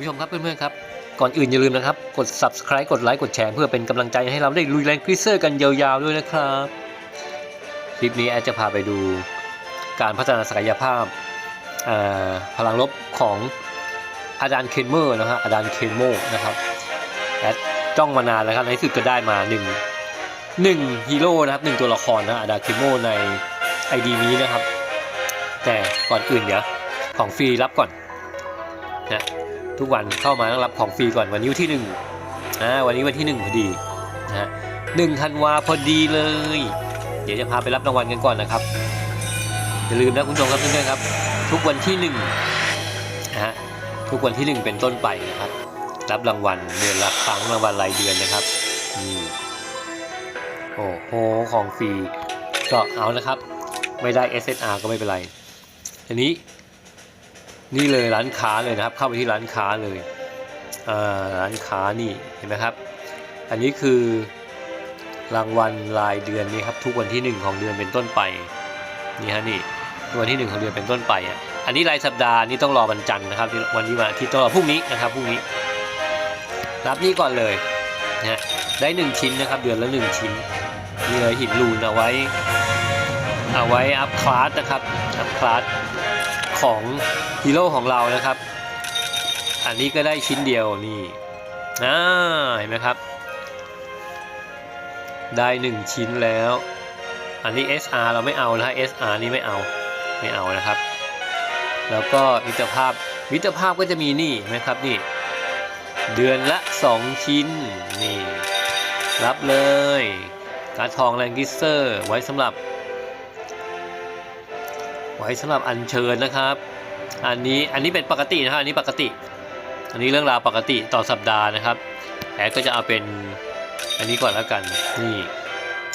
ผู้ชมครับเพื่อนๆครับ ก่อนอื่นอย่าลืมนะครับ กด subscribe กดไลค์กดแชร์เพื่อเป็นกำลังใจให้เราได้ลุยแรงคริสเซอร์กันยาวๆด้วยนะครับ คลิปนี้แอดจะพาไปดูการพัฒนาศักยภาพาพลังลบของอาดานเคนเมอร์นะฮะอาดานเคนโมนะครับแอดจ้องมานานแล้วครับในสุดก็ได้มา1 1ฮีโร่นะครับหนึ่งตัวละครนะอาดานเคนโมใน ID นี้นะครับ แต่ก่อนอื่นเดี๋ยวของฟรีรับก่อน ทุกวันเข้ามาต้องรับของฟรีก่อนวันนี้วันที่หนึ่งอ่าวันนี้วันที่หนึ่งพอดีนะฮะหนึ่งธันวาพอดีเลย เดี๋ยวจะพาไปรับรางวัลกันก่อนนะครับอย่าลืมนะคุณผู้ชมครับเพื่อนๆครับ ทุกวันที่หนึ่งนะฮะทุกวันที่หนึ่งเป็นต้นไปนะครับ รับรางวัลเดือนละครั้งรางวัลรายเดือนนะครับนี่โอ้โหของฟรีก็เอานะครับ ไม่ได้ SSR ก็ไม่เป็นไรทีนี้ นี่เลยร้านค้าเลยนะครับ เข้าไปที่ร้านค้าเลยร้านค้านี่เห็นไหมครับ อันนี้คือรางวัลรายเดือนนี่ครับ ทุกวันที่หนึ่งของเดือนเป็นต้นไปนี่ฮะนี่วันที่หนึ่งของเดือนเป็นต้นไปอะอันนี้รายสัปดาห์นี่ต้องรอวันจันทร์นะครับ วันนี้วันอาทิตย์ต้องรอพรุ่งนี้นะครับพรุ่งนี้รับนี่ก่อนเลยนะฮะได้หนึ่งชิ้นนะครับ เดือนละหนึ่งชิ้นนี่เลยหินรูนเอาไว้ เอาไว้อัพคลาสนะครับอัพคลาสของฮีโร่ของเรานะครับ อันนี้ก็ได้ชิ้นเดียวนี่อ่าเห็นไหมครับ ได้หนึ่งชิ้นแล้ว อันนี้ SR เราไม่เอานะฮะ SR นี่ไม่เอาไม่เอานะครับ แล้วก็มิตรภาพมิตรภาพก็จะมีนี่นไหมครับนี่ เดือนละ 2 ชิ้นนี่รับเลยการดทองแรงกิสเซอร์ไว้สำหรับ ไว้สำหรับอัญเชิญนะครับ อันนี้อันนี้เป็นปกตินะครับอันนี้ปกติ อันนี้เรื่องราวปกติต่อสัปดาห์นะครับแอดก็จะเอาเป็นอันนี้ก่อนแล้วกันนี่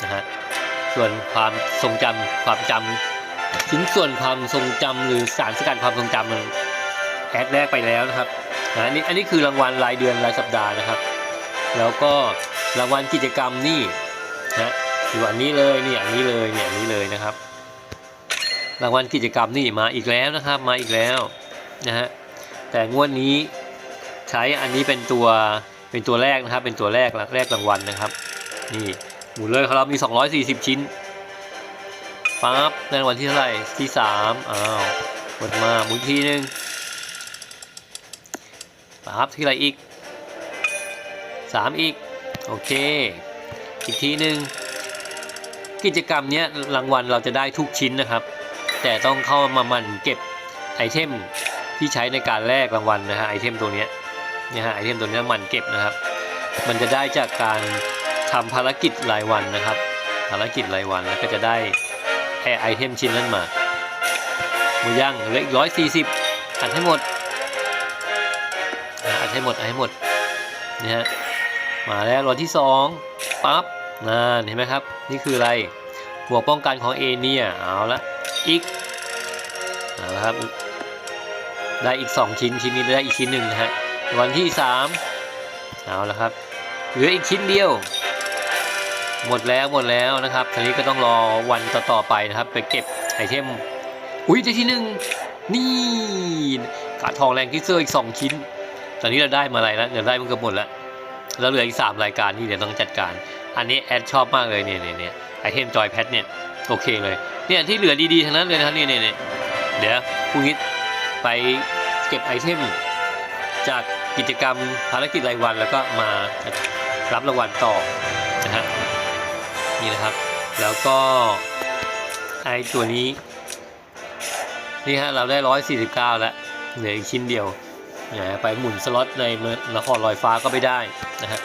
นะฮะส่วนความทรงจำความจำชิ้นส่วนความทรงจำหรือสารสกัดความทรงจำมันแอดแรกไปแล้วนะครับนะอันนี้อันนี้คือรางวัลรายเดือนรายสัปดาห์นะครับ แล้วก็รางวัลกิจกรรมนี่นะอยู่อันนี้เลยนี่อันนี้เลยเนี่ยอันนี้เลยนะครับ รางวัลกิจกรรมนี่มาอีกแล้วนะครับมาอีกแล้วนะฮะแต่งวดนี้ใช้อันนี้เป็นตัวเป็นตัวแรกนะครับเป็นตัวแรกแรกรางวัลนะครับนี่หมุนเลยของเรามี 240 ชิ้นปั๊บรางวัลที่เท่าไหร่ที่3อ้าวหมดมาหมุนทีนึงปั๊บที่อะไรอีก 3 อีกโอเคอีกทีหนึ่งกิจกรรมเนี้ยรางวัลเราจะได้ทุกชิ้นนะครับ แต่ต้องเข้ามาหมันเก็บไอเทมที่ใช้ในการแลกรางวัลนะฮะไอเทมตัวนี้นี่ฮะไอเทมตัวนี้ยหมันเก็บนะครับ มันจะได้จากการทำภารกิจรายวันนะครับ ภารกิจรายวันแล้วก็จะได้แอไอเทมชิ้นนั้นมาหมูย่างเลืออีกร้อยสี่สิบอัดให้หมดนะอัดให้หมดอัดให้หมดนี่ฮะมาแล้วรอบที่สองปั๊บนั่นเห็นไหมครับ นี่คืออะไรบวกป้องกันของเอเนี่ยเอาละอีก เอาละครับ ได้อีก 2 ชิ้นชิ้นนี้ได้อีกชิ้นหนึ่งนะฮะวันที่ 3 เอาละครับ เหลืออีกชิ้นเดียว หมดแล้วหมดแล้วนะครับทีนี้ก็ต้องรอวันต่อๆไปนะครับ ไปเก็บไอเทมอุ้ยได้ที่หนึ่งนี่กาทองแรงที่เซอร์อีก 2 ชิ้น ตอนนี้เราได้มาอะไรแล้วเดี๋ยวได้มันกือบหมดแล้วแล้วเหลืออีก 3 รายการที่เดี๋ยวต้องจัดการ อันนี้แอดชอบมากเลยเนี่ยเนี่ยไอเทมจอยแพทเนี่ยโอเคเลยเนี่ยที่เหลือดีๆทั้งนั้นเลยนะครับนี่เนี่ย เดี๋ยวพรุ่งนี้ไปเก็บไอเทมจากกิจกรรมภารกิจรายวันแล้วก็มารับรางวัลต่อนะฮะนี่นะครับ แล้วก็ไอตัวนี้นี่ฮะเราได้ร้อยสี่สิบเก้าแล้วเหลืออีกชิ้นเดียวนะไปหมุนสล็อตในนครลอยฟ้าก็ไม่ได้นะฮะ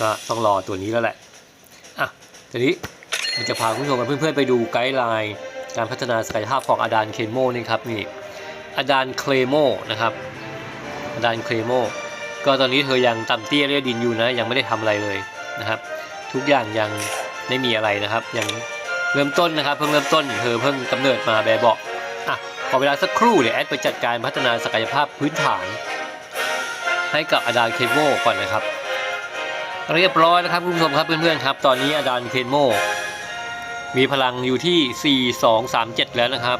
ก็ต้องรอตัวนี้แล้วแหละอะทีนี้มันจะพาคุณผู้ชมกับเพื่อนๆไปดูไกด์ไลน์ การพัฒนาศักยภาพของอาดานเคนโมนี่ครับนี่อาดานเคลโมนะครับอาดานเคลโมก็ตอนนี้เธอยังต่ำเตี้ยเรียดินอยู่นะยังไม่ได้ทำอะไรเลยนะครับ ทุกอย่างยังไม่มีอะไรนะครับ ยังเริ่มต้นนะครับ เพิ่งเริ่มต้นเธอเพิ่งกำเนิดมาแบบเบาะอะขอเวลาสักครู่เดี๋ยวแอดไปจัดการพัฒนาศักยภาพพื้นฐาน ให้กับอาดานเคลโมก่อนนะครับ เรียบร้อยนะครับคุณผู้ชมครับเพื่อนๆครับ ตอนนี้อาดานเคนโม มีพลังอยู่ที่ 4 2 3 7 แล้วนะครับ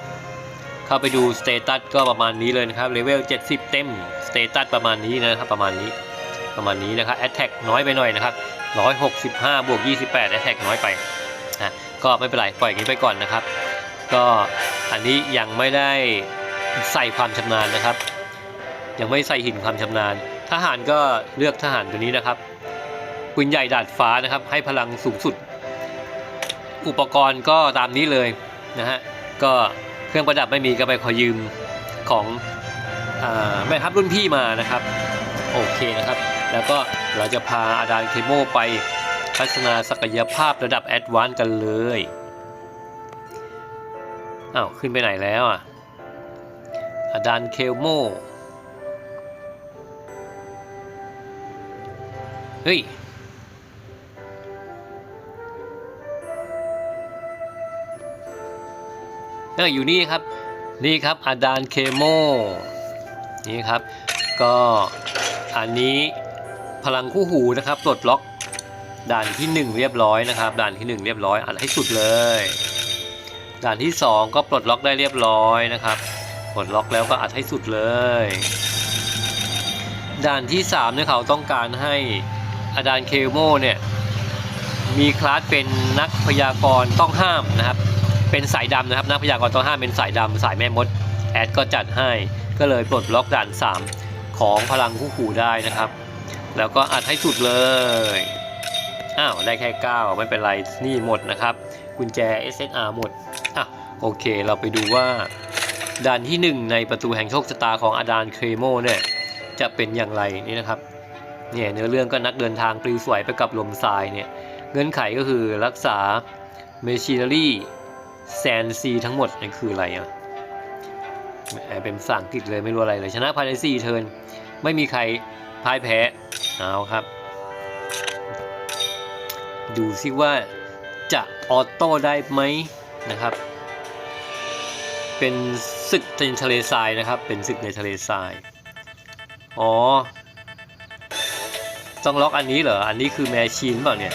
เข้าไปดูสเตตัสก็ประมาณนี้เลยนะครับเลเวล 70 เต็มสเตตัสประมาณนี้นะครับประมาณนี้ประมาณนี้นะครับแอตแทกน้อยไปหน่อยนะครับ 165 บวก 28แอตแทกน้อยไปนะก็ไม่เป็นไร ปล่อยอย่างนี้ไปก่อนนะครับ ก็อันนี้ยังไม่ได้ใส่ความชำนาญนะครับ ยังไม่ใส่หินความชำนาญ ทหารก็เลือกทหารตัวนี้นะครับปืนใหญ่ดาดฟ้านะครับ ให้พลังสูงสุด อุปกรณ์ก็ตามนี้เลยนะฮะก็เครื่องประดับไม่มีก็ไปขอยืมของอแม่ทัพรุ่นพี่มานะครับโอเคนะครับ แล้วก็เราจะพาอาดานเคโมไปพัฒนาศักยภาพระดับแอดวานซ์กันเลยอ้าวขึ้นไปไหนแล้วอะอาดานเคโมเฮ้ย เอออยู่นี่ครับ นี่ครับอาดานเคโมนี่ครับ ก็อันนี้พลังคู่หูนะครับปลดล็อกด่านที่ 1 เรียบร้อยนะครับ ด่านที่ 1 เรียบร้อยอัดให้สุดเลย ด่านที่ 2 ก็ปลดล็อกได้เรียบร้อยนะครับ ปลดล็อกแล้วก็อัดให้สุดเลย ด่านที่3เนี่ยเขาต้องการให้อาดานเคโมเนี่ยมีคลาสเป็นนักพยากรณ์ต้องห้ามนะครับ เป็นสายดำนะครับนักพยากรณ์ต้องห้ามเป็นสายดำสายแม่มดแอดก็จัดให้ก็เลยปลดล็อกด่าน 3 ของพลังคู่ขู่ได้นะครับ แล้วก็อัดให้สุดเลยอ้าวได้แค่ 9 ไม่เป็นไรนี่หมดนะครับ กุญแจ SSR หมดอะโอเคเราไปดูว่าด่านที่ 1 ในประตูแห่งโชคชะตาของอาดานเครโมเนี่ยจะเป็นอย่างไรนี่นะครับเนี่ยเนื้อเรื่องก็นักเดินทางปลิวสวยไปกับลมทรายเนี่ยเงื่อนไขก็คือรักษาเมชินารี แซนซีทั้งหมดนี่คืออะไรอะแหมเป็นภาษาอังกฤษเลยไม่รู้อะไรเลย ชนะภายใน4เทิร์นไม่มีใครพ่ายแพ้เอาครับ ดูซิว่าจะออโต้ได้ไหมนะครับ เป็นศึกในทะเลทรายนะครับ เป็นศึกในทะเลทรายอ๋อ ต้องล็อกอันนี้เหรอ อันนี้คือแมชชีนเปล่าเนี่ย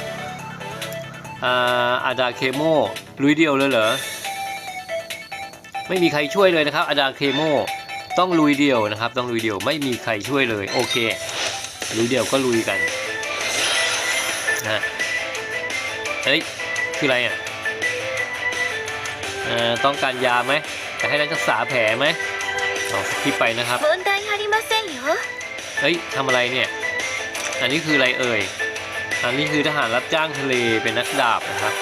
อ่าอาดาเคโม ลุยเดียวเลยเหรอ ไม่มีใครช่วยเลยนะครับอดาเคโมต้องลุยเดียวนะครับ ต้องลุยเดียวไม่มีใครช่วยเลยโอเค ลุยเดียวก็ลุยกันนะเฮ้ยคืออะไรอะต้องการยาไหมจะให้รักษาแผลไหมลองที่ไปนะครับเฮ้ยทำอะไรเนี่ย อันนี้คืออะไรเอ่ย อันนี้คือทหารรับจ้างทะเลเป็นนักดาบนะครับ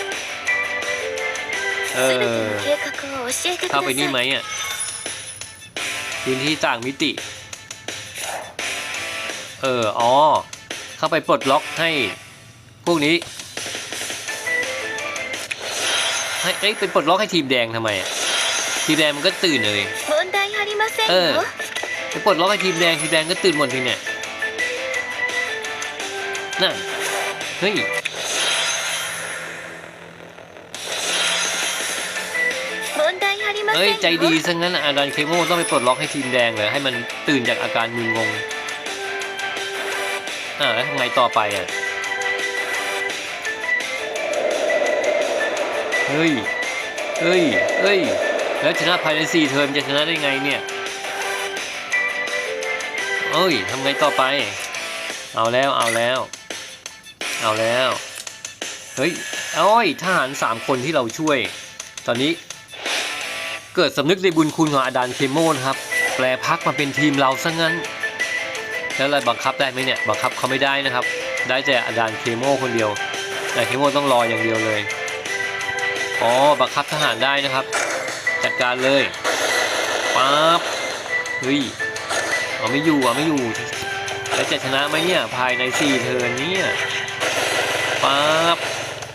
เข้าไปนี่ไหมอะพื้นที่ต่างมิติ เอออ๋อ เข้าไปปลดล็อกให้ พวกนี้ ให้เอ้ยไปปลดล็อกให้ทีมแดงทำไมอะทีมแดงมันก็ตื่นเลยเออไปปลดล็อกให้ทีมแดงทีมแดงก็ตื่นหมดทีเนี่ยนั่นเฮ้ย เอ้ยใจดีซะงั้นอะดันเคโมต้องไปปลดล็อกให้ทีมแดงเลยให้มันตื่นจากอาการมึนงงอ่าแล้วทำไงต่อไปอะเฮ้ยเฮ้ยเฮ้ยแล้วชนะภายในสี่เทอมจะชนะได้ไงเนี่ยเฮ้ยทำไงต่อไป เอาแล้วเอาแล้ว เอาแล้ว เฮ้ยอ้อยทหารสามคนที่เราช่วย ตอนนี้ เกิดสำนึกในบุญคุณของอาดานเคโมนะครับ แปลพักมาเป็นทีมเราซะงั้น แล้วเราบังคับได้ไหมเนี่ยบังคับเขาไม่ได้นะครับ ได้แต่อาดานเคโมคนเดียวแต่เคโมต้องรออย่างเดียวเลยอ๋อบังคับทหารได้นะครับ จัดการเลยปั๊บเฮ้ยเอาไม่อยู่เอาไม่อยู่แล้วจะชนะไหมเนี่ยภายใน4เทิร์นเนี่ยปั๊บ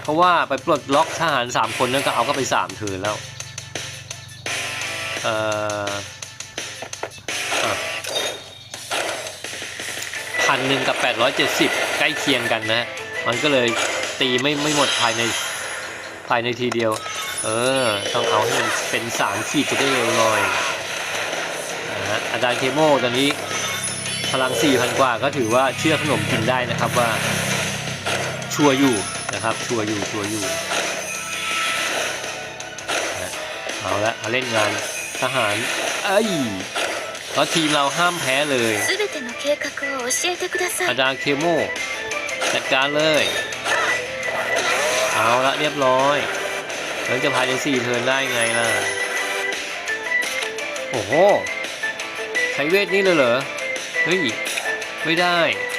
เพราะว่าไปปลดล็อกทหาร3คนนั้นก็เอาก็ไป3เทิร์นแล้ว เอ่อพันหนึ่งกับ 870 ใกล้เคียงกันนะฮะมันก็เลยตีไม่ไม่หมดภายในภายในทีเดียว เออ ต้องเอาให้มันเป็นสามขีดจะได้เร็วหน่อยอาจารย์เคโมตอนนี้พลัง 4,000 กว่าก็ถือว่าเชื่อขนมกินได้นะครับว่า ชัวร์อยู่นะครับ ชัวร์อยู่ชัวร์อยู่ เอาละเอาเล่นงาน ทหารไอ้เพราะทีมเราห้ามแพ้เลยอาจารย์เคโมจัดการเลย เอาละเรียบร้อยแล้วจะพายในสี่เทินได้ไงล่ะ โอ้โห ใช้เวทนี่เลยเหรอ เฮ้ย ไม่ได้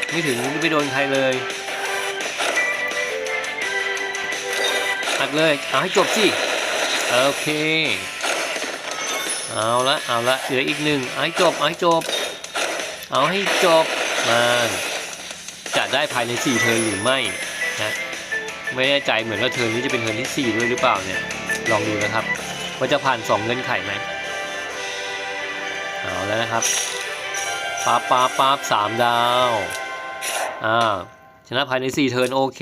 ไม่ถึงไม่โดนใครเลยอัดเลย เอาให้จบสิ โอเค เอาละเอาละเหลืออีกหนึ่งเอาให้จบเอาให้จบ เอาให้จบมาจะได้ภายใน4เทิร์นหรือไม่นะไม่แน่ใจเหมือนว่าเทิร์นนี้จะเป็นเทิร์นที่ 4 ด้วยหรือเปล่าเนี่ยลองดูนะครับว่าจะผ่าน 2 เงื่อนไขไหมเอาแล้วนะครับป๊าบป๊าบป๊าบสามดาวอ่าชนะภายใน 4 เทิร์นโอเค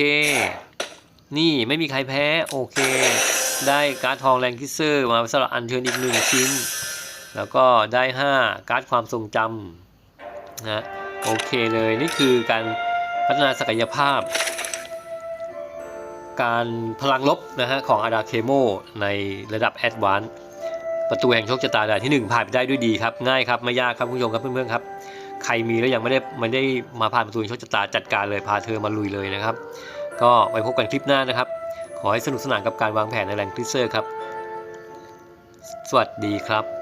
นี่ไม่มีใครแพ้โอเค ได้การ์ดทองแรงคิสเซอร์มาสำหรับอัญเชิญอีกหนึ่งชิ้น แล้วก็ได้ 5 การ์ดความทรงจำนะโอเคเลยนี่คือการพัฒนาศักยภาพ การพลังลบนะฮะของอาดาเคโมในระดับแอดวานซ์ประตูแห่งโชคชะตาด่านที่ 1 ผ่านไปได้ด้วยดีครับ ง่ายครับ ไม่ยากครับคุณผู้ชมครับเพื่อนๆครับ ใครมีแล้วยังไม่ได้ไม่ได้มาผ่านประตูแห่งโชคชะตาจัดการเลยพาเธอมาลุยเลยนะครับ ก็ไว้พบกันคลิปหน้านะครับ ขอให้สนุกสนานกับการวางแผนในแรงคลิเซอร์ครับ สวัสดีครับ